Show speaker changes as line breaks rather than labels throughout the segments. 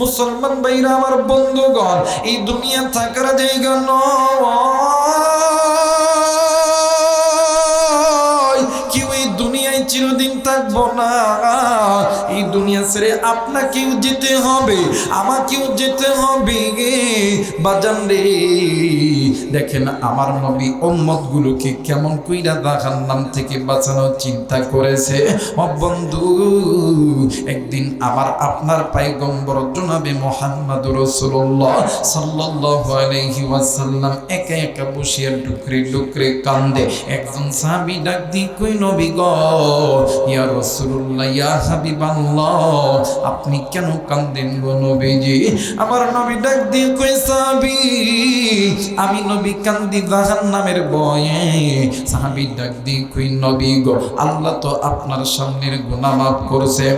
মুসলমান ভাইরা, আমার বন্ধুগণ, এই দুনিয়া থাকার জায়গা নয়। কেউ এই দুনিয়ায় চিরদিন থাকব না। এই দুনিয়া ছেড়ে আপনাকেও যেতে হবে, আমাকেও যেতে হবে গে। বাজান রে, দেখেন আমার নবী উম্মত গুলোকে কেমন কইরা দেখার নাম থেকে বাঁচানোর চিন্তা করেছে। ও বন্ধু, একদিন আবার আপনার পায়গম্বর জনাবে মোহাম্মদ রসুল্লাহ সাল্লাল্লাহু আলাইহি ওয়াসাল্লাম একা একা বসিয়া ডুকরে ডুকরে কান্দে। একজন সাহাবী ডাক দি কই নবী গো, ইয়া রাসূলুল্লাহ, ইয়া হাবিবাল্লাহ আপনি কেন কান্দেন গো নবীজি? আমার নবী ডাক দিয়ে কই সাহাবি, আমি নবী কান্দি জাহান্নামের ভয়ে। সাহাবি ডাক দিয়ে কই নবী গো, আল্লাহ তো আপনার সামনের গুনাহ মাফ করছে।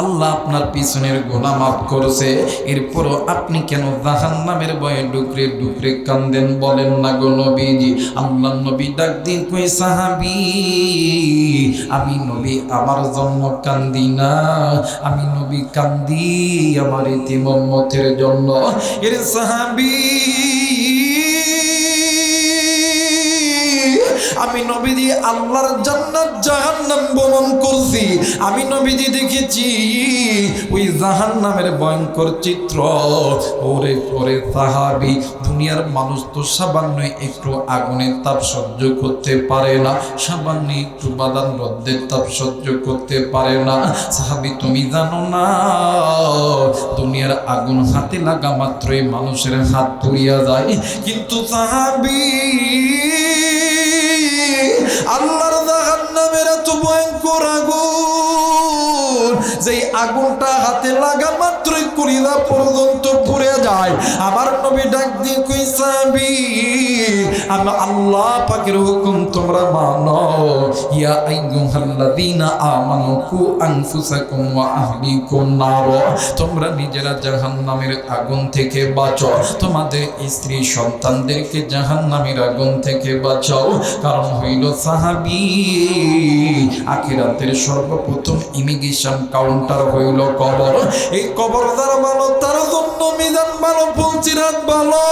আল্লাহ আপনার পিছনের গোনা মাফ করছে। এরপরও আপনি কেন জাহান নামের বয়ে ডুকরে ডুকরে কান্দেন বলেন না গো নবীজি? আল্লাহ নবী ডাক দিন, কই সাহাবি, আমি নবী আমার জন্ম কান্দি না। আমি নবী কান্দি আমার ইতি মোহাম্মতের জন্য। এর সাহাবি আমি নবীজি আল্লাহর জান্নাত জাহান্নাম ভ্রমণ করছি। আমি নবীজি দেখেছি ওই জাহান্নামের ভয়ঙ্কর চিত্র। ওরে ওরে সাহাবি, দুনিয়ার মানুষ তো সামান্য একটু আগুনের তাপ সহ্য করতে পারে না। সামান্য একটু বাদান রদ্দের তাপ সহ্য করতে পারে না। সাহাবি, তুমি জানো না, দুনিয়ার আগুন হাতে লাগা মাত্রই মানুষের হাত পুড়িয়া যায়। কিন্তু সাহাবি আল্লাহর জাহান্নামের এত ভয়ঙ্কর আগুন। যেই আগুনটা হাতে লাগা মাত্রই কুড়িদা পর্যন্ত পুড়ে যায়। আমার নবী ডাক দিয়ে কই সাবি আমি আল্লাহ পাকের হুকুম তোমরা মানো। ইয়া আইয়ুহাল্লাযীনা আমানু কু আনফুসাকুম ওয়া আহলিকুম নার। তোমরা নিজেরা জাহান্নামের আগুন থেকে বাঁচো। তোমাদের স্ত্রী সন্তানদেরকে জাহান্নামের আগুন থেকে বাঁচাও। কারণ হইল সাহাবি। আখিরাতের সর্বপ্রথম ইমিগ্রেশন কাউন্টার হইল কবর। এই কবর যারা ভালো তার জন্য মিজান ভালো পৌঁছিরাত ভালো।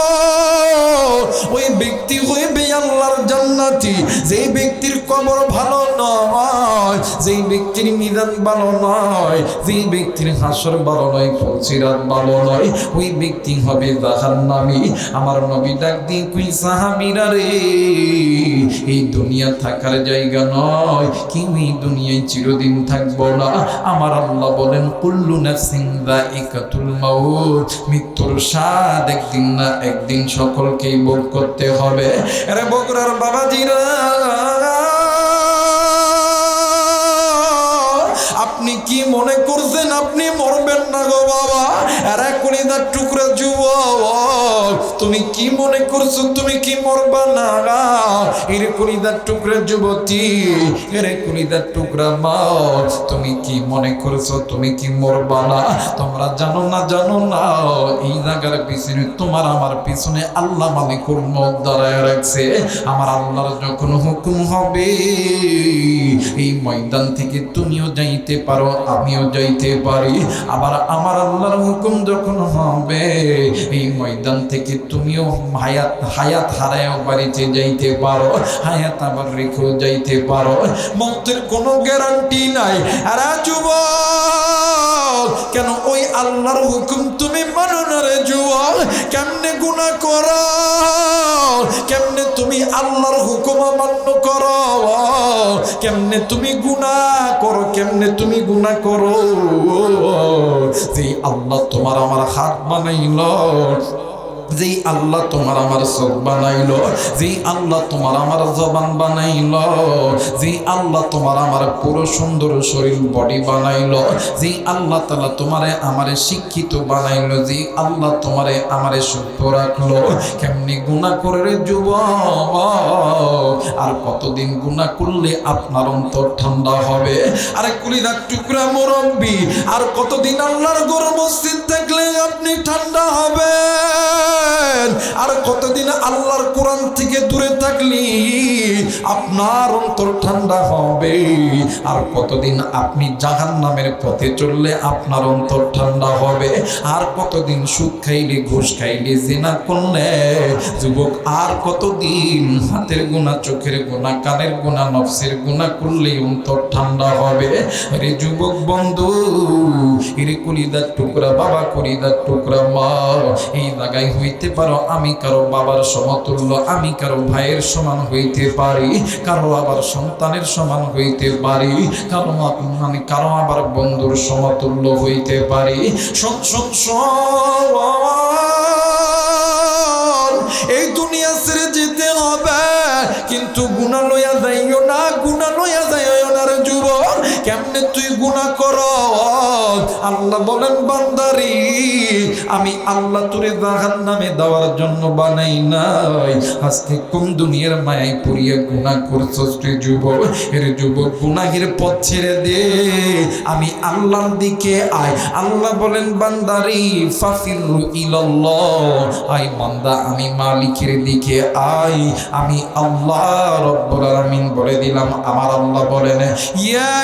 ওই ব্যক্তি হইবে আল্লাহর জান্নাতি। যেই ব্যক্তির কবর ভালো নয়, যেই ব্যক্তির মিজান ভালো নয়, যেই ব্যক্তির হাসর ভালো নয় পৌঁছিরাত ভালো নয়। ওই ব্যক্তি হবে জাহান্নামী। আমার নবী ডাক দিয়ে কুই সাহাবীরা রে, এই দুনিয়া থাকার জায়গা নয়। কেউ এই দুনিয়ায় চিরদিন থাকব না। আমার আল্লাহ বলেন, কুল্লু নাফসিন যায়িকাতুল মাউত। মৃত্যুর স্বাদ একদিন না একদিন সকলকেই ভোগ করতে হবে। আরে বগুড়ার বাবাজিরা, আপনি কি মনে করছেন আপনি মরবেন না গো বাবা। এরা কলিদার টুকরা যুবক। তুমি কি মনে করছ তুমি কি মরবা না এর কলিদার টুকরা যুবতী, এর কলিদার টুকরা মা। তুমি কি মনে করছ তুমি কি মরবা না? তোমরা জানো না জানো না। এই জায়গার পিছনে তোমার আমার পিছনে আল্লাহ মালিকুর মত দাঁড়ায় রাখছে। আমার আল্লাহর যখন হুকুম হবে এই ময়দান থেকে তুমিও যাইতে পারো, আমিও যাইতে পারি। আবার আমার আল্লাহর হুকুম যখন হবে, এই ময়দান থেকে তুমিও হায়াত হায়াত হারায়ও বাড়িতে যাইতে পারো, হায়াত আবার রেখেও যাইতে পারো। মন্ত্রের কোনো গ্যারান্টি নাই। আর যুবক! কেন ওই আল্লাহর হুকুম তুমি মানো না রে জুয়াল? কেমনে গুণা করো কেমনে তুমি আল্লাহর হুকুম অমান্য করো কেমনে তুমি গুণা করো? কেমনে তুমি গুণা করো? আল্লাহ তোমার আমার হাত বানাইল। যেই আল্লাহ তোমার আমার চোখ বানাইল, যেই আল্লাহ তোমার আমার জবান বানাইল, যেই আল্লাহ তোমার আমার পুরো সুন্দর শরীর বডি বানাইল, যেই আল্লাহ তালা তোমারে আমারে শিক্ষিত বানাইল, যেই আল্লাহ তোমারে আমারে সুস্থ রাখল। কেমনি গুণা করে যুব আর কতদিন গুণা করলে আপনার অন্তর ঠান্ডা হবে? আরে কুলিদার টুকরা মুরব্বী, আর কতদিন আল্লাহর গরু মসজিদ থাকলে আপনি ঠান্ডা হবেন আর কতদিন আল্লাহর কোরআন থেকে দূরে থাকলি? আপনার অন্তর ঠান্ডা হবে। আর কতদিন আপনি জাহান নামের পথে চললে আপনার অন্তর ঠান্ডা হবে? আর কতদিন সুদ খাইলে, ঘুষ খাইলে, জেনা করলে? যুবক, আর কতদিন হাতের গুণা চোখের গুণা কানের গুণা নফসের গুণা করলে অন্তর ঠান্ডা হবে? রে যুবক বন্ধু এরে কলিদার টুকরা, বাবা কলিদার টুকরা, মা, এই জায়গায় হইতে পারো, আমি কারও বাবার সমতুল্য, আমি কারও ভাইয়ের সমান হইতে পারি, কারও আবার সন্তানের সমান হইতে পারি, কারও আমি কারও আবার বন্ধুর সমতুল্য হইতে পারি। এই দুনিয়া ছেড়ে যেতে হবে, কিন্তু গুণা লইয়া যাইও না, গুণা লইয়া যাইও না রে যুবক, কেমনে তুই গুণা কর? আল্লাহ বলেন, বান্দারি, আমি আল্লাহ তোরে জাহান নামে দেওয়ার জন্য বানাই নাই। আজকে কোন দুনিয়ার মায়ায় পড়িয়া গুণা করছস রে যুবক? এর যুবক, গুনাহের পথ ছেড়ে দে। আমি আল্লাহর দিকে আয়। আল্লাহ বলেন, বান্দারি, ফাফিরু ইলাল্লাহ। আয় বান্দা, আমি মালিকের দিকে আয়। আমি আল্লাহ রব্বুল আলামিন বলে দিলাম, আমার আল্লাহ বলেন, ইয়া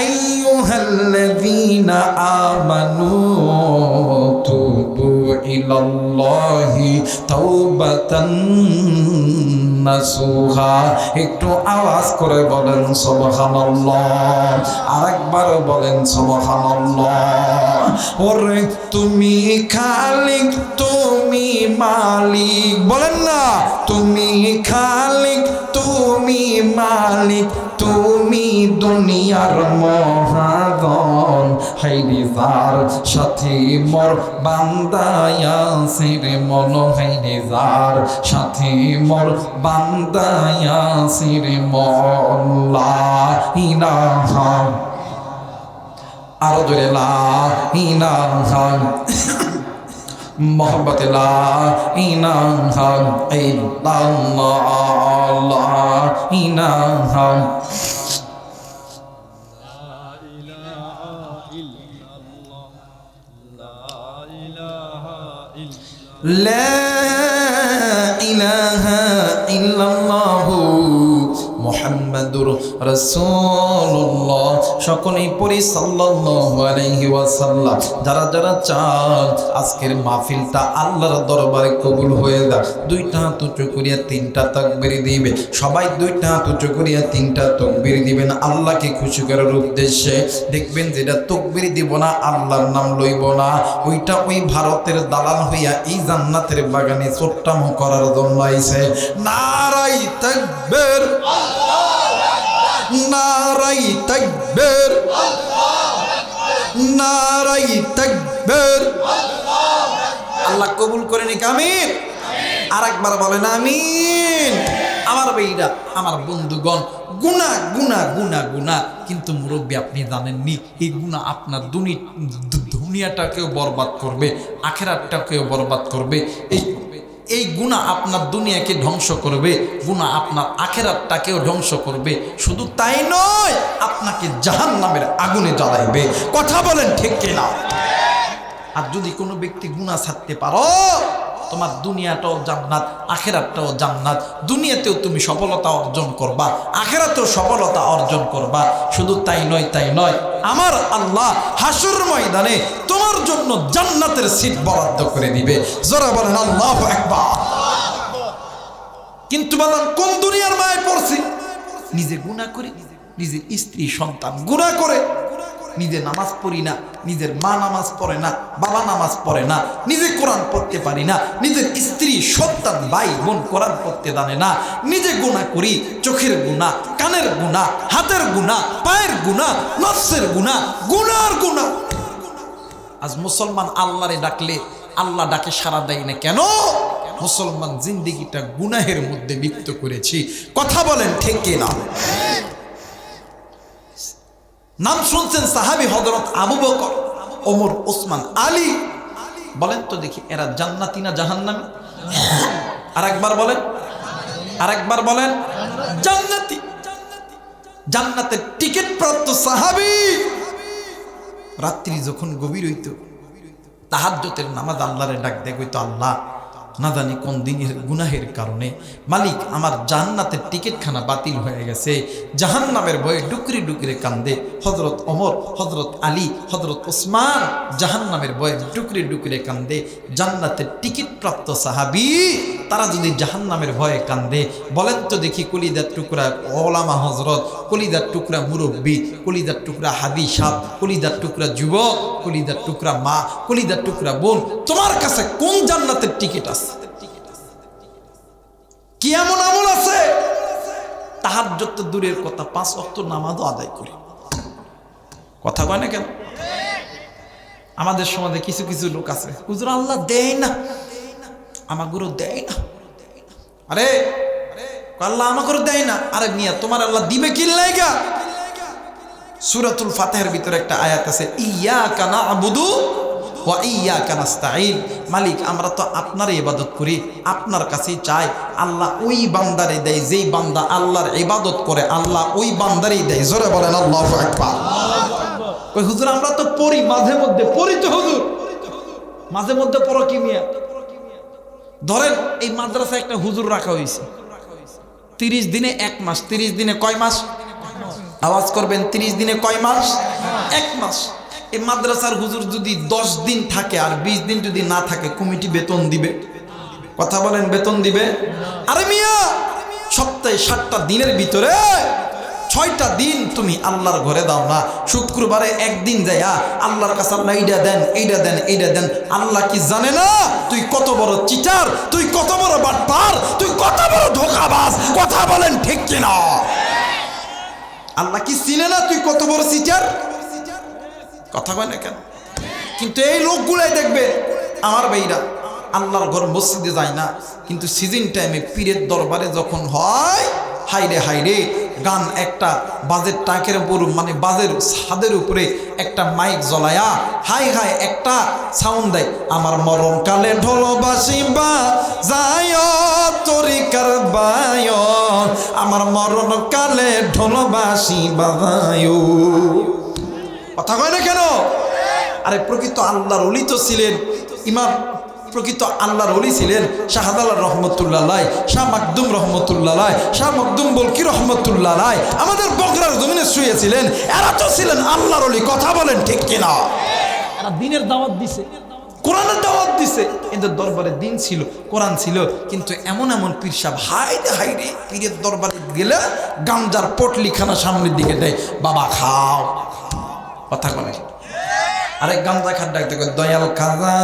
আইয়ুহাল্লাযীনা আমানু তুবু ইলাল্লাহি তাওবাতান নাসুহা। একটু আওয়াজ করে বলেন সুবহানাল্লাহ। আরেকবার বলেন সুবহানাল্লাহ। ওরে তুমি খালিক, তুমি মালিক। বলেন না, তুমি খালিক, তুমি মালিক, তুমি দুনিয়ার মহাজন হাইরে যার সাথে, মোর বান্দায়া সিরে মন হাইরে যার সাথে মোর বান্দায়া সিরে মন লা ইলাহা। আরও জোরে, লা ইলাহা। মোহব্বত, লা ইলাহা ইল্লাল্লাহ, লা ইলাহা। لا إله إلا الله. মোহাম্মদুর রাসূলুল্লাহ। সকলেই পড়ি আলাইহি ওয়াসাল্লাম। যারা যারা চান, আজকের মাহফিলটা আল্লাহর দরবারে কবুল হয়ে যাক। দুইটা হাত উঁচু করিয়া তিনটা তাকবীর দিবে। সবাই দুইটা হাত উঁচু করিয়া তিনটা তাকবীর দিবেন আল্লাহকে খুশি করার উদ্দেশ্যে। দেখবেন যেটা তকবীর দিব না, আল্লাহর নাম লইব না। ওইটা ওই ভারতের দালাল হইয়া এই জান্নাতের বাগানে চোট্টামো করার জন্য আইছে। নারাই তাকবীর। নারাই তাকবীর। নারাই তাকবীর। আল্লাহ কবুল করে নিক, আমিন। আর একবার বলেন, আমিন। আমার বেইরা আমার বন্ধুগণ, গুনা গুনা গুনা গুনা, কিন্তু মুরব্বী আপনি জানেননি, এই গুণা আপনার দুনি দুনিয়াটাকেও বরবাদ করবে, আখেরাতটাকেও বরবাদ করবে, এই এই গুণা আপনার দুনিয়াকে ধ্বংস করবে, গুণা আপনার আখেরাতটাকেও ধ্বংস করবে। শুধু তাই নয়, আপনাকে জাহান নামের আগুনে জ্বালাইবে। কথা বলেন ঠিক কিনা? আর যদি কোনো ব্যক্তি গুণা ছাড়তে পারো তোমার দুনিয়াটাও জান্নাত, আখেরাতটাও জান্নাত। দুনিয়াতেও তুমি সফলতা অর্জন করবা, আখেরাতেও সফলতা অর্জন করবা। শুধু তাই নয় তাই নয়, আমার আল্লাহ হাসুর ময়দানে তোমার জন্য জান্নাতের সিট বরাদ্দ করে দিবে। জোরা বলেন, আল্লাহ একবার কিন্তু বলেন, কোন দুনিয়ার মায় পড়ছি? নিজে গুণা করি নিজের স্ত্রী, সন্তান গুণা করে নিজে নামাজ পড়ি না, নিজের মা নামাজ পড়ে না, বাবা নামাজ পড়ে না, নিজে কোরআন পড়তে পারি না, নিজের স্ত্রী সন্তান ভাই বোন কোরআন পড়তে জানে না, নিজে গুণা করি, চোখের গুণা কানের গুণা হাতের গুণা পায়ের গুণা নফসের গুণা গুনার গুণা আজ মুসলমান আল্লাহরে ডাকলে আল্লাহ ডাকে সারা দেয় না কেন? মুসলমান জিন্দিগিটা গুনাহের মধ্যে লিপ্ত করেছি। কথা বলেন, ঠিক না নাম শুনছেন সাহাবি হজরত আবু বকর, ওমর, ওসমান, আলী। বলেন তো দেখি, এরা জান্নাতি না জাহান্নামী? আর একবার বলেন আর একবার বলেন, জান্নাতি। জান্নাতের টিকিট প্রাপ্ত সাহাবি। রাত্রি যখন গভীর হইত, তাহাজ্জতের নামাজ আল্লাহরে ডাক দেখ হইতো আল্লাহ না জানি কোন দিনের গুনাহের কারণে। মালিক, আমার জান্নাতের টিকিটখানা বাতিল হয়ে গেছে। জাহান্নামের বয়ে ডুকরি ডুকরে কান্দে। হজরত অমর হজরত আলী হজরত ওসমান জাহান্নামের বয়ে ডুকরি ডুকরে কান্দে। জান্নাতের টিকিট প্রাপ্ত সাহাবি তারা যদি জাহান্নামের ভয়ে কান্দে, বলেন তো দেখি কলিদার টুকরা ওলামা হজরত কলিদার টুকরা মুরব্বী কলিদার টুকরা হাদি সাপ কলিদার টুকরা যুবক কলিদার টুকরা মা কলিদার টুকরা বোন, তোমার কাছে কোন জান্নাতের টিকিট আছে? কি এমন আমল আছে? তাহার যত দূরের কথা, পাঁচ অক্ট নামাজও আদায় করি। কথা কয় না কেন? আমাদের সমাজে কিছু কিছু লোক আছে, হুজুর আল্লাহ দেয় না। আমাগুলো দেয় না। আরে আল্লাহ আমাকে দেয় না। আরে মিয়া, তোমার আল্লাহ দিবে কি লাইগা? সুরাতুল ফাতেহের ভিতরে একটা আয়াত আছে ইয়া কানা আবুদু ওয়া ইয়া কানাস্তাইন মালিক, আমরা তো আপনারই ইবাদত করি, আপনার কাছেই চাই। আল্লাহ ওই বান্দারে দেয়, যেই বান্দা আল্লাহর ইবাদত করে, আল্লাহ ওই বান্দারই দেয়। জোরে বলেন, আল্লাহু হুজুর, আমরা তো পড়ি মাঝে মধ্যে। পড়ি তো, হুজুর। মাঝে মধ্যে পড়ো কি মিয়া? ধরেন এই মাদ্রাসায় একটা হুজুর রাখা হয়েছে। তিরিশ দিনে এক মাস, তিরিশ দিনে কয় মাস? আওয়াজ করবেন, তিরিশ দিনে কয় মাস? এক মাস। এই মাদ্রাসার হুজুর যদি দশ দিন থাকে আর বিশ দিন যদি না থাকে, কমিটি বেতন দিবে। কথা বলেন, বেতন দিবে? আরে মিয়া, সপ্তাহে সাতটা দিনের ভিতরে ছয়টা দিন তুমি আল্লাহর ঘরে দাও না। শুক্রবারে একদিন যাইয়া আল্লাহর কাছে আল্লাহ এইটা দেন এইটা দেন এইটা দেন। আল্লাহ কি জানে না? তুই কত বড় চিটার, তুই কত বড় বাটপার, তুই কত বড় ধোকাবাজ, কথা বলেন ঠিক কিনা? আল্লাহ কি চিনে না তুই কত বড় চিটার? কথা কয় না কেন? কিন্তু এই লোকগুলাই দেখবে, আমার ভাইরা, আল্লাহর ঘর মসজিদে যায় না। কিন্তু সিজন টাইমে পীরের দরবারে যখন হয় হাইরে হাইরে গান একটা বাজের টাকের উপর মানে বাজের ছাদের উপরে একটা মাইক জ্বলায়া হাই হাই একটা সাউন্ড দেয়। আমার মরণ কালে ঢোলবাসি বা যায় তরিকার বায় আমার মরণ কালে ঢোলবাসি বাজায় কথা কয় না কেন? আরে প্রকৃত আল্লাহর অলি তো ছিলেন। ইমাম প্রকৃত আল্লাহর অলি ছিলেন শাহাদাল্লাহ রহমতুল্লাহ শাহ মাকদুম রহমতুল্লাহ শাহ মকদুম বলকি রহমতুল্লাহ আমাদের বগরার জমিনে শুয়েছিলেন এরা তো ছিলেন আল্লাহর অলি কথা বলেন ঠিক কিনা?
এরা দিনের দাওয়াত দিছে।
কোরআনের দাওয়াত দিছে। এদের দরবারে দিন ছিল কোরআন ছিল কিন্তু এমন এমন পীর সাহেব হাই রে হাই রে পীরের দরবারে গেলে গামজার পটলিখানা সামনের দিকে দেয় বাবা খাও। কথা কনে আরে গামজা খাট ডাকতে দয়াল খাজা।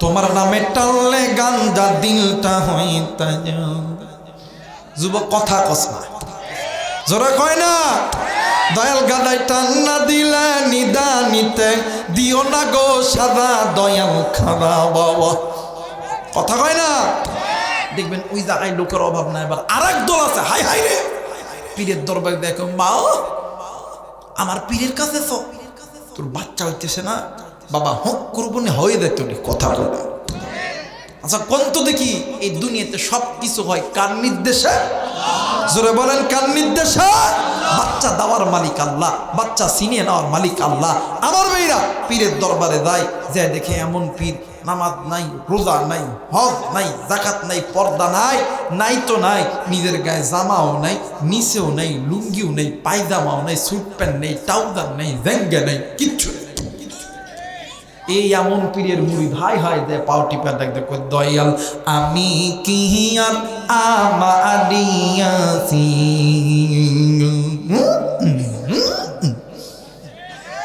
তোমার নামে টানলে গাঞ্জা দিলটা হইতা যুবক, কথা কস না। জোরে কয় না। দয়াল গাদাই টান্না দিলা নিদা নিতে দিও না গো সাদা দয়াল খাদা বাবা। কথা কয় না। দেখবেন ওই জায়গায় লোকের অভাব নাই। এবার আর এক দল আছে। হাই হাই রে। পীরের দরবার দেখো, মা। আমার পীরের কাছে তোর বাচ্চা হইতেছে না। বাবা হোক করব না হয়ে দেয় তোর কথা বলে আচ্ছা কোন তো দেখি এই দুনিয়াতে সব কিছু হয় কার নির্দেশে? জোরে বলেন, কার নির্দেশে? বাচ্চা দেওয়ার মালিক আল্লাহ, বাচ্চা সিনিয়ে নেওয়ার মালিক আল্লাহ। আমার মেয়েরা পীরের দরবারে যায় যে দেখে এমন পীর, নামাজ নাই, রোজা নাই, হজ নাই জাকাত নাই, পর্দা নাই নাই তো নাই, নিজের গায়ে জামাও নাই, নিচেও নাই, লুঙ্গিও নেই, পায়জামাও নেই, স্যুট প্যান্ট নেই টাউদার নেই জেঙ্গে নেই, কিচ্ছু নেই। এই এমন পীরের মুড়ি, ভাই, হয়, দে, পাও টিপা দেখ দেখো দয়াল। আমি কি আর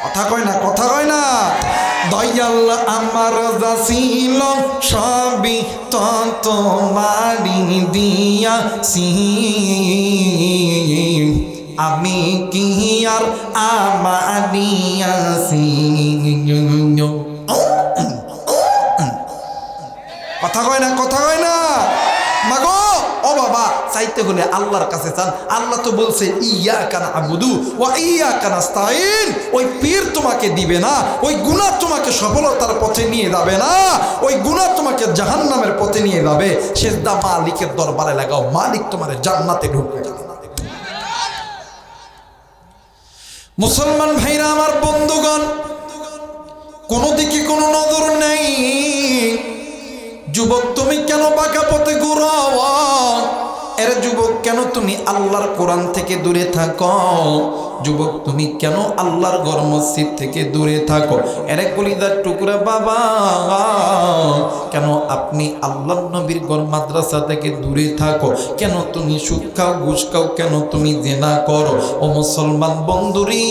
কথা কয় না, কথা কয় না। দয়াল আমার যাছিল সবই তত মারি দিয়াছি। আমি কি আর আমারিয়াছি কথা কয় না, কথা কয় না। মাগো, ও বাবা, চাইতে হলে আল্লাহর কাছে চান আল্লাহ তো বলছে ইয়া কানা আবুদু ও ইয়া কানা স্তাইন ওই পীর তোমাকে দিবে না, ওই গুণা তোমাকে সফলতার পথে নিয়ে যাবে না, ওই গুণা তোমাকে জাহান্নামের পথে নিয়ে যাবে। সেজদা মালিকের দরবারে লাগাও, মালিক তোমার জান্নাতে ঢুকবে। মুসলমান ভাইরা, আমার বন্ধুগণ কোনো দিকে কোনো নজর নেই। যুবক তুমি কেন বাঁকা পথে ঘুরো এর যুবক, কেন তুমি আল্লাহর কোরআন থেকে দূরে থাকো? যুবক, তুমি কেন আল্লাহর ঘর মসজিদ থেকে দূরে থাকো? এরে কলিদার টুকরা বাবা, কেন আপনি আল্লাহর নবীর ঘর মাদ্রাসা থেকে দূরে থাকো? কেন তুমি সুদ খাও ঘুষ খাও কেন তুমি জেনা করো? ও মুসলমান বন্ধুরি,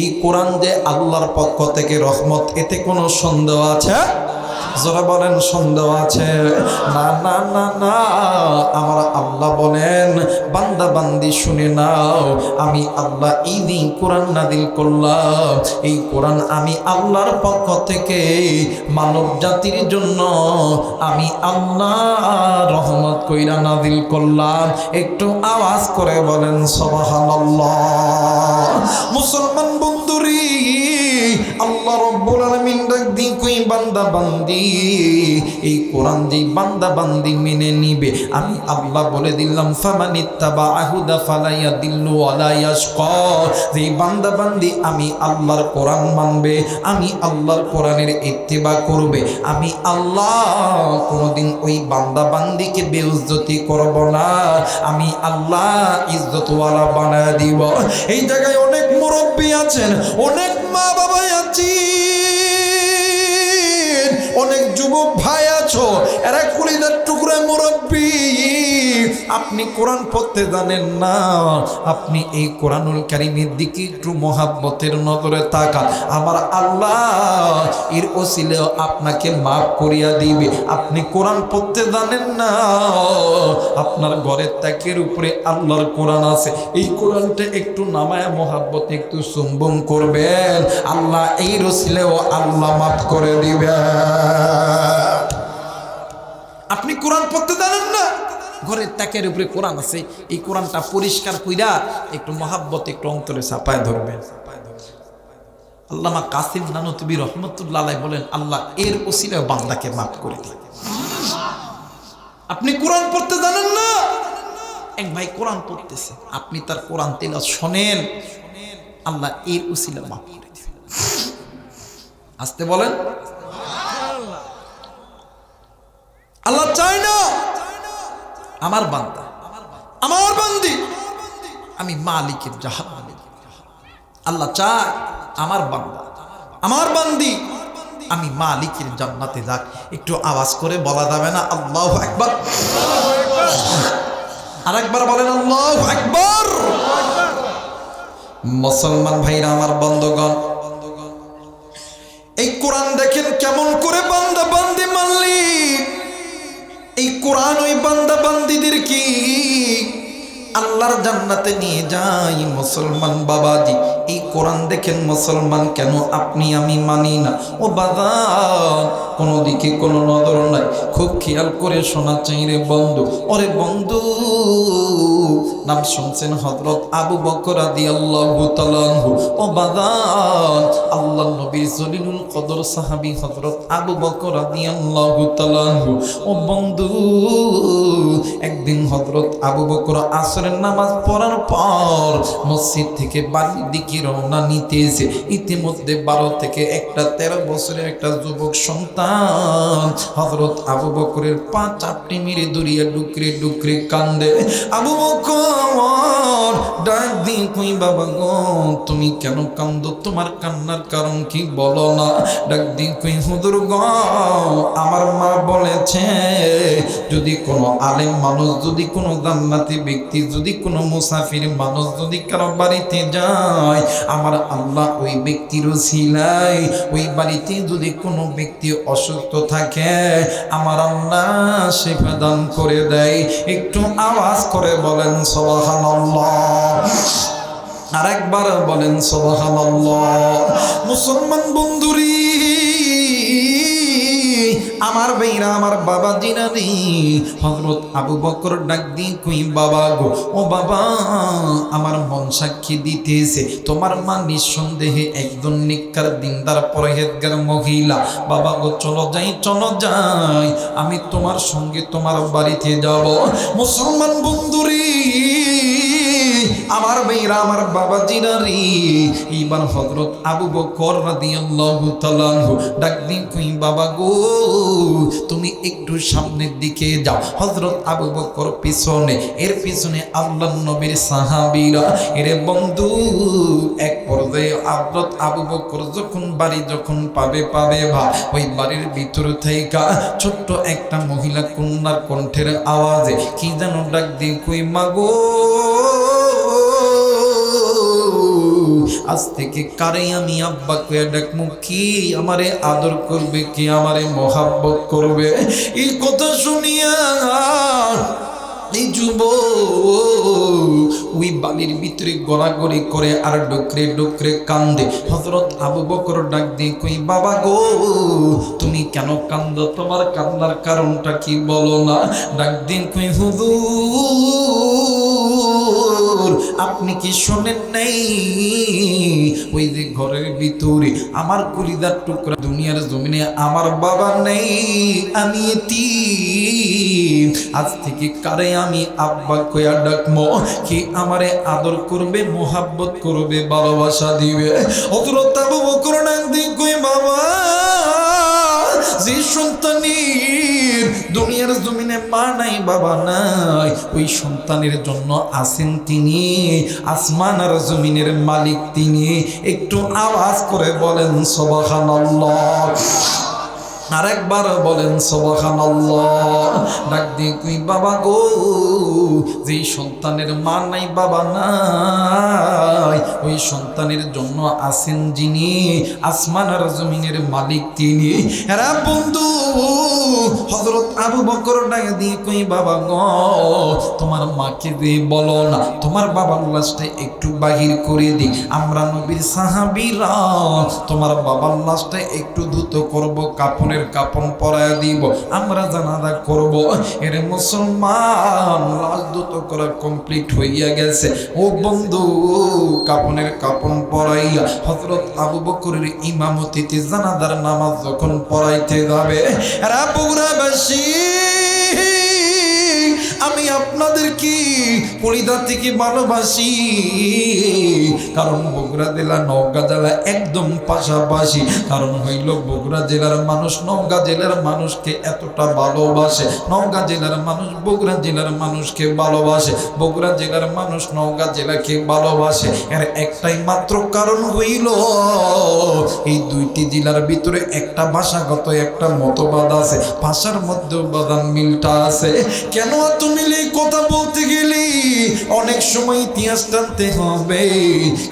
এই কোরআন যে আল্লাহর পক্ষ থেকে রহমত, এতে কোনো সন্দেহ আছে? যারা বলেন, সন্দেহ আছে। না না না না, আমার আল্লাহ বলেন, বান্দা বান্দি শুনে নাও, আমি আল্লাহ এই দিন কোরআন নাদিল করলাম। এই কোরআন আমি আল্লাহর পক্ষ থেকে মানব জাতির জন্য আমি আল্লাহ রহমত কইরা নাদিল করলাম। একটু আওয়াজ করে বলেন সবাহান্লাহ মুসলমান আমি আল্লাহ আল্লাহর কোরআন মানবে, আমি আল্লাহর কোরআনের করবে। আমি আল্লাহ কোনোদিন ওই বান্দা বান্দিকে বেউজ্জতি করব না। আমি আল্লাহ ইজ্জতওয়ালা বানায় দিব। এই জায়গায় অনেক মুরব্বী আছেন, অনেক মা বাবা আছেন অনেক যুবক ভাই আছো এরা কুড়িদার টুকরা মুরব্বী। আপনি কোরআন পড়তে জানেন না। আপনি এই কোরআনুল কারিমের দিকে একটু মহাব্বতের নজরে তাকান। আমার আল্লাহ এর ওসিলে আপনাকে মাফ করিয়া দিবে। আপনি কোরআন পড়তে জানেন না। আপনার ঘরের তাকের উপরে আল্লাহর কোরআন আছে। এই কোরআনটা একটু নামায় মহাব্বত একটু চুম্বন করবেন। আল্লাহ এই রসিলেও আল্লাহ মাফ করে দিবে আপনি কোরআন পড়তে জানেন ঘরের তাকের উপরে কোরআন আছে, এই কোরআনটা পরিষ্কার কইরা একটু মহাব্বত একটু অন্তরে চাপায় ধরবেন। আল্লামা কাসিম নানতবি রহমতুল্লাহ বলেন, আল্লাহ এর ওসিলে বান্দাকে মাফ করে দিন। আপনি কোরআন পড়তে জানেন না? এক ভাই কোরআন পড়তেছে, আপনি তার কোরআন তেলা শোনেন, আল্লাহ এর ওসিলে মাফ করে দিন আসতে বলেন আল্লাহ চায় না আমার বান্দা, আমার বান্দি, আমি মালিকের জাহান আল্লাহ চায় আমার বান্দা, আমার বান্দি, আমি মালিকের জান্নাতে যাক। একটু আওয়াজ করে বলা যাবে না, আল্লাহ একবার আর একবার বলেন, আল্লাহ একবার মুসলমান ভাইরা, আমার বন্ধগণ, এই কোরআন দেখেন কেমন করে বান্দা বান্দি এই কোরআন ওই বান্দা বান্দিদের কি আল্লাহর জান্নাতে নিয়ে যাই মুসলমান বাবাজি। এই কোরআন দেখেন মুসলমান কেন আপনি আমি মানি না? ও বাদান কোনো দিকে কোনো নজর নাই। খুব খেয়াল করে শোনা চাই রে বন্ধু। ওরে বন্ধু, নাম শুনছেন হজরত আবু বকর আদি আল্লাহ ও বাদান আল্লাহ নবী জলিনুল কদর সাহাবি হজরত আবু বকর আদি আল্লাহ ও বন্ধু, একদিন হজরত আবু বকর আসরের নামাজ পড়ার পর মসজিদ থেকে বাড়ির দিকে রওনা নিতেছে ইতিমধ্যে বারো থেকে একটা তেরো বছরের একটা যুবক সন্তান হজরত আবু বকরের পা চাপটি মেরে দড়িয়ে ডুকরে ডুকরে কান্দে, আবু বকর, ডাক দিন কই বাবা গো, তুমি কেন কান্দো? তোমার কান্নার কারণ কি বলো না? ডাক দিন কই হুদুর আমার মা বলেছে, যদি কোনো আলেম মানুষ, যদি কোনো জান্নাতি ব্যক্তি যদি কোনো মুসাফির মানুষ যদি কারও বাড়িতে যায়, আমার আল্লাহ ওই ব্যক্তির সিলাই ওই বাড়িতে যদি কোনো ব্যক্তি অসুস্থ থাকে, আমার আল্লাহ সেবা দান করে দেয়। একটু আওয়াজ করে বলেন সবাহান্লাহ আর একবার বলেন সবাহান্লাহ মুসলমান বন্ধুরি আমার বেইরা আমার বাবা জিনানি হজরত আবু বকর ডাক দি কই, বাবা গো, ও বাবা, আমার মন সাক্ষী দিতেছে। তোমার মা নিঃসন্দেহে একজন নিকার দিনদার পরহেজগার মহিলা। বাবা গো, চলো যাই চলো যাই। আমি তোমার সঙ্গে তোমার বাড়িতে যাব। মুসলমান বন্ধুরি আমার মেয়েরা, আমার বাবা জিনারি। এইবার হজরত আবু বকর রাদিয়াল্লাহু তাআলা ডাক দিন কই বাবা গো, তুমি একটু সামনের দিকে যাও। হজরত আবু বকর পিছনে, এর পিছনে আল্লাহ নবীর সাহাবীরা। এরে বন্ধু, এক পর্যায়ে হজরত আবু বকর যখন বাড়ি যখন পাবে পাবে ভা ওই বাড়ির ভিতর থেকে ছোট্ট একটা মহিলা কন্যার কণ্ঠের আওয়াজে কি যেন ডাক দিয়ে কই মাগো আজ থেকে কারে আমি আব্বা কয়ে ডাকমু। কি আমারে আদর করবে, কি আমারে মহাব্বত করবে? এই কথা শুনিয়া যুব ওই বালির ভিতরে গড়াগড়ি করে আর ডুকরে ডুকরে কান্দে। হজরত আবু বকর ডাক দিয়ে কই, বাবা গো, তুমি কেন কান্দ? তোমার কান্দার কারণটা কি বলো না? ডাক দিন কই, হুজুর আপনি কি শোনেন নাই? ওই যে ঘরের ভিতরে আমার কলিদার টুকরা দুনিয়ার জমিনে আমার বাবা নেই, আমি এতিম। আজ থেকে কারে আমি আব্বা কয়া ডাকমো? কি আমারে আদর করবে, মোহাব্বত করবে, ভালোবাসা দিবে? ডাক দিয়ে কই বাবা, যে দুনিয়ার জমিনে মা নাই, বাবা নাই। ওই সন্তানের জন্য আছেন তিনি, আসমান আর জমিনের মালিক তিনি। একটু আওয়াজ করে বলেন সবাখানাল্লাহ আরেকবার বলেন সবাখান ডাক দিয়ে কই, বাবা গো যে সন্তানের মা নাই, বাবা নাই, ওই সন্তানের জন্য আছেন যিনি, আসমান আর জমিনের মালিক তিনি। এরা বন্ধু হজরত আবু বকর ডাক দিয়ে কই, বাবা গো, তোমার মাকে দিয়ে বলো না, তোমার বাবার লাশটা একটু বাহির করে দি। আমরা নবীর সাহাবীরা, তোমার বাবার লাশটা একটু দ্রুত করব, কাপড়ের কাপড় পরায় দিব, আমরা জানাজা করব। এর মুসলমান লাশ দ্রুত করা কমপ্লিট হইয়া গেছে। ও বন্ধু, কাপনের কাপন পরাইয়া হজরত আবু বকরের ইমামতিতে জানাদার নামাজ যখন পড়াইতে যাবে বগুড়াবাসী আমি আপনাদের কি পরিদা থেকে ভালোবাসি। কারণ বগুড়া জেলা, নওগাঁ জেলা একদম পাশাপাশি। কারণ হইল বগুড়া জেলার মানুষ, নওগাঁ জেলার মানুষকে এতটা ভালোবাসে। নওগাঁ জেলার মানুষ, বগুড়া জেলার মানুষকে ভালোবাসে। বগুড়া জেলার মানুষ, নওগাঁ জেলাকে ভালোবাসে। এর একটাই মাত্র কারণ হইল, এই দুইটি জেলার ভিতরে একটা ভাষাগত, একটা মতবাদ আছে। ভাষার মধ্যে উপাদান মিলটা আছে। কেন এত মিলে কথা বলতে গেলে অনেক সময় ইতিহাস টানতে হবে।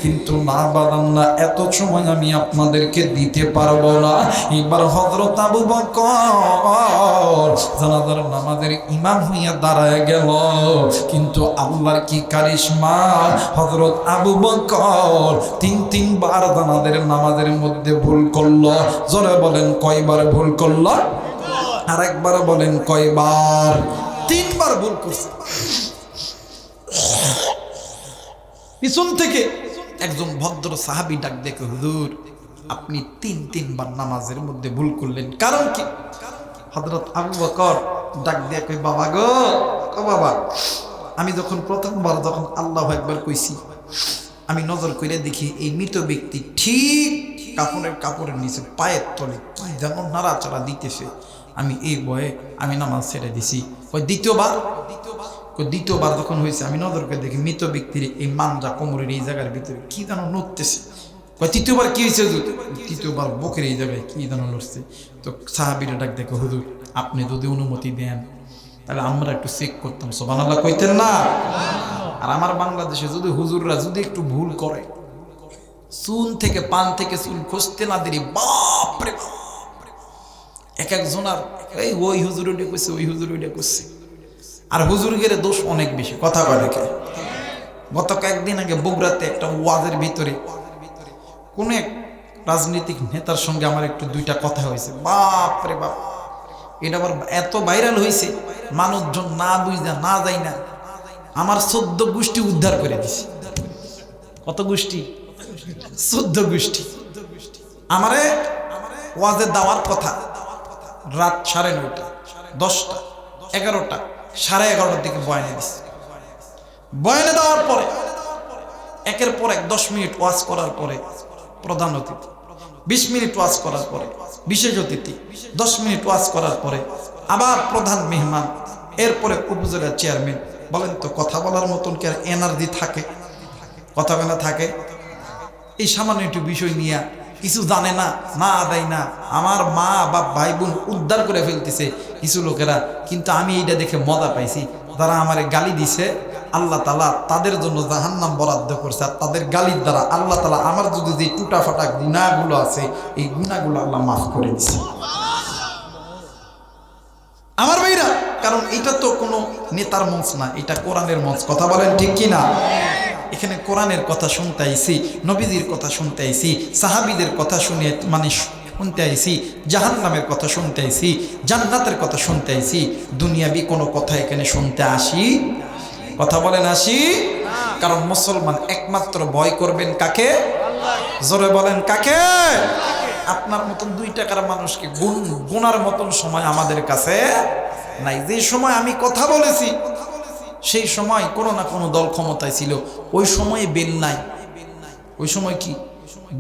কিন্তু না বাদাম না, এত সময় আমি আপনাদেরকে দিতে পারব না। এবার হজরত আবু বকর জানাজার নামাজের ইমাম হইয়া দাঁড়ায় গেল। কিন্তু আল্লাহর কি কারিশমা? হজরত আবু বকর তিন তিনবার জানাদের নামাজের মধ্যে ভুল করল। জোরে বলেন কয়বার ভুল করল? আরেকবার বলেন কয়বার? তিনবার ভুল করছে। পিছন থেকে একজন ভদ্র সাহাবি ডাক দেখে, হুজুর, আপনি তিন, তিনবার নামাজের মধ্যে ভুল করলেন। কারণ কি? হজরত আবু বকর ডাক দিয়ে কই বাবা গো, ও বাবা, আমি যখন প্রথমবার যখন আল্লাহ একবার কইছি, আমি নজর করে দেখি এই মৃত ব্যক্তি ঠিক কাপড়ের কাপড়ের নিচে পায়ের তলে যেন নাড়াচাড়া দিতেছে। আমি এই বয়ে আমি নামাজ ছেড়ে দিছি। দ্বিতীয়বার? দ্বিতীয়বার যখন হয়েছে আমি নজর করে দেখি মৃত ব্যক্তির এই মানজা কোমরের এই জায়গার ভিতরে কি যেন নড়তেছে। তৃতীয়বার কি হয়েছে? তৃতীয়বার বকের এই জায়গায় কি যেন লড়ছে তো সাহাবিরা ডাক দেখে, হুজুর, আপনি যদি অনুমতি দেন, তাহলে আমরা একটু চেক করতাম। সোবান আল্লাহ কইতেন না। আর আমার বাংলাদেশে যদি হুজুররা যদি একটু ভুল করে, চুন থেকে পান থেকে চুন খসতে না দেরি বাপরে বাপ। এক একজনার এই ওই হুজুর ওইটা করছে ওই হুজুর ওইটা করছে আর হুজুর গেলে দোষ অনেক বেশি কথা বলে রেখে গত কয়েকদিন আগে বগুড়াতে একটা ওয়াজের ভিতরে কোন এক রাজনৈতিক নেতার সঙ্গে আমার একটু দুইটা কথা হয়েছে। বাপ রে বাপ এটা আবার এত ভাইরাল হয়েছে মানুষজন না বুঝা না যাই না আমার চোদ্দ গোষ্ঠী উদ্ধার করে দিছে। কত গোষ্ঠী? চোদ্দ গোষ্ঠী। আমারে ওয়াজে দেওয়ার কথা। রাত সাড়ে নয়টা, দশটা, এগারোটা, সাড়ে এগারোটার দিকে বয়ানে দিছে। বয়ানে দেওয়ার পরে, একের পর এক দশ মিনিট ওয়াজ করার পরে প্রধান অতিথি, বিশ মিনিট ওয়াজ করার পরে বিশেষ অতিথি, দশ মিনিট ওয়াজ করার পরে আবার প্রধান মেহমান, এরপরে উপজেলার চেয়ারম্যান। বলেন তো, কথা বলার মতন কি আর এনার্জি থাকে? কথা বলা থাকে? এই সামান্য একটু বিষয় নিয়ে কিছু জানে না না আদায় না। আমার মা বা ভাই বোন উদ্ধার করে ফেলতেছে কিছু লোকেরা। কিন্তু আমি এইটা দেখে মজা পাইছি। যারা আমারে গালি দিছে, আল্লাহ তালা তাদের জন্য জাহান্নাম বরাদ্দ করছে। আর তাদের গালির দ্বারা আল্লাহ তালা আমার যদি যে টুটা ফাটা গুণাগুলো আছে, এই গুণাগুলো আল্লাহ মাফ করে দিছে। আমার ভাইরা, কারণ এটা তো কোনো নেতার মঞ্চ না, এটা কোরআনের মঞ্চ। কথা বলেন ঠিক কি না এখানে কোরআনের কথা শুনতে আইছি, নবীজির কথা শুনতে আইছি, সাহাবিদের কথা শুনে মানে শুনতে আইছি, জাহান্নামের কথা শুনতে আইছি, জান্নাতের কথা শুনতে আইছি, দুনিয়াবি কোনো কথা এখানে শুনতে আসি? কথা বলেন আসি? কারণ মুসলমান একমাত্র ভয় করবেন কাকে? জোরে বলেন কাকে? আপনার মতন দুই টাকার মানুষকে গুণ, গুনার মতন সময় আমাদের কাছে নাই। যে সময় আমি কথা বলেছি সেই সময় কোনো না কোনো দল ক্ষমতায় ছিল। ওই সময়ে বেল নাই। ওই সময় কি?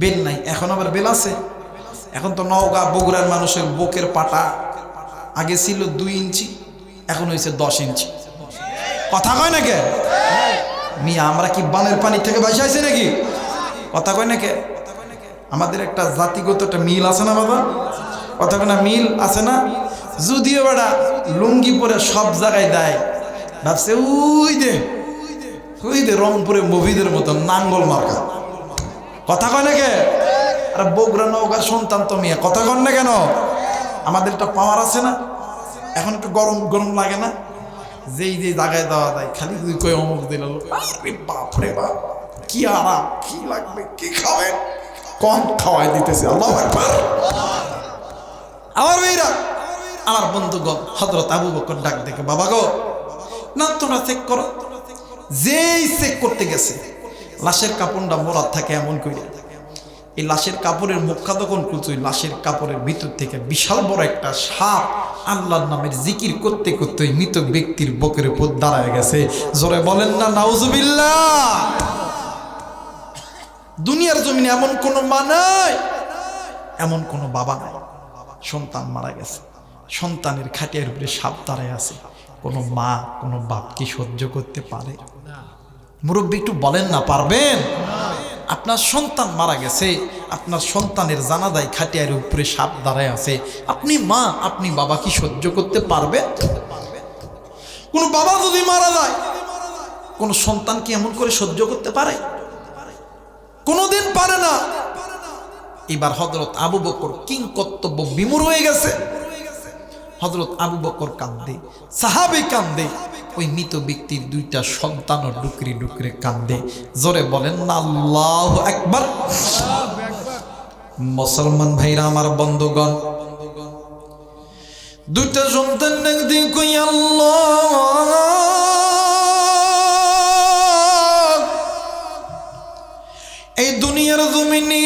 বেল নাই। এখন আবার বেল আছে? এখন তো নওগাঁ বগুড়ার মানুষের বুকের পাটা আগে ছিল দুই ইঞ্চি, এখন হয়েছে দশ ইঞ্চি। কথা কয় নাকি মিয়া, আমরা কি বানের পানি থেকে আছি নাকি? কথা কয় না নাকি আমাদের একটা জাতিগত একটা মিল আছে না বাবা? কথা কয় না, মিল আছে না? যদিও বেড়া লুঙ্গি পরে সব জায়গায় দেয়। ভাবছে, উই দে ওই দে, রংপুরে মুভিদের মতো নাঙ্গল মার্কা। কথা কয় না কে? আর বগুড়া নৌকার সন্তান তো মিয়া, কথা কন না কেন? আমাদের একটা পাওয়ার আছে না। এখন একটু গরম গরম লাগে না। যেই যে জায়গায় দেওয়া যায়, খালি যদি কই অমুক দিল বাপ রে বাপ, কি আরাম, কি লাগবে, কি খাবেন কম খাওয়াই দিতেছে, আল্লাহ আমার মেয়েরা আমার বন্ধুগণ হজরত আবু বকর ডাক দেখে, বাবা গো না তোমরা চেক করো। যেই চেক করতে গেছে, লাশের কাপড়টা মোরাত থাকে এমন করে এই লাশের কাপড়ের মুখা তখন কুচুই লাশের কাপড়ের ভিতর থেকে বিশাল বড় একটা সাপ আল্লাহর নামের জিকির করতে করতে ওই মৃত ব্যক্তির বকের উপর দাঁড়ায় গেছে। জোরে বলেন না, নাউজুবিল্লাহ। দুনিয়ার জমিনে এমন কোনো মা নাই, এমন কোনো বাবা নাই। সন্তান মারা গেছে। সন্তানের খাটিয়ার উপরে সাপ দাঁড়ায় আছে। কোনো মা, কোনো বাপ কি সহ্য করতে পারে? মুরব্বী একটু বলেন না, পারবেন? আপনার সন্তান মারা গেছে, আপনার সন্তানের জানাদায় খাটিয়ার উপরে সাপ দাঁড়ায় আছে। আপনি মা, আপনি বাবা কি সহ্য করতে পারবেন? কোনো বাবা যদি মারা যায়, কোনো সন্তান কি এমন করে সহ্য করতে পারে? কোনোদিন পারে না। এবার হজরত আবু বকর কিং কর্তব্য বিমূর হয়ে গেছে। হজরত আবু বকর কান্দে সাহাবে কান্দে ওই মৃত ব্যক্তির দুইটা সন্তানও ডুকরি ডুকরে কান্দে জোরে বলেন না আল্লাহ একবার মুসলমান ভাইরা, আমার বন্ধুগণ, দুইটা সন্তান একদিন কই, আল্লাহ! এই দুনিয়ার জমিনে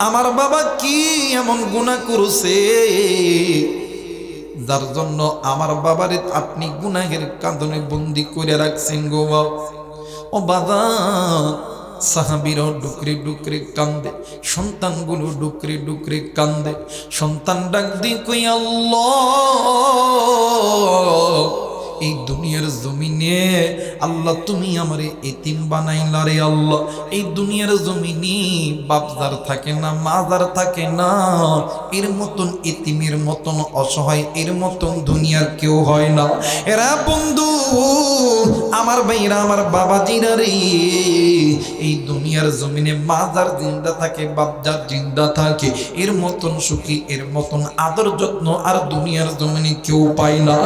আমার বাবা কি এমন গুণা করছে? যার জন্য আমার বাবারে আপনি গুনাহের কাঁদনে বন্দি করে রাখছেন গো ও বাবা, সাহাবিরও ডুকরে ডুকরে কান্দে, সন্তানগুলো ডুকরে ডুকরে কান্দে। সন্তান ডাক দি কই আল্লাহ এই দুনিয়ার জমিনে, আল্লাহ তুমি আমারে এতিম বানাইলা রে আল্লাহ। এই দুনিয়ার জমিনে বাপদার থাকে না মাদার থাকে না। এর মতন এতিমের মতন অসহায়, এর মতন দুনিয়ার কেউ হয় না। এরা বন্ধু, আমার ভাইরা আমার বাবাজিরা রে। এই দুনিয়ার জমিনে মাদার জিন্দা থাকে, বাপজার জিন্দা থাকে। এর মতন সুখী, এর মতন আদর যত্ন আর দুনিয়ার জমিনে কেউ পায় না।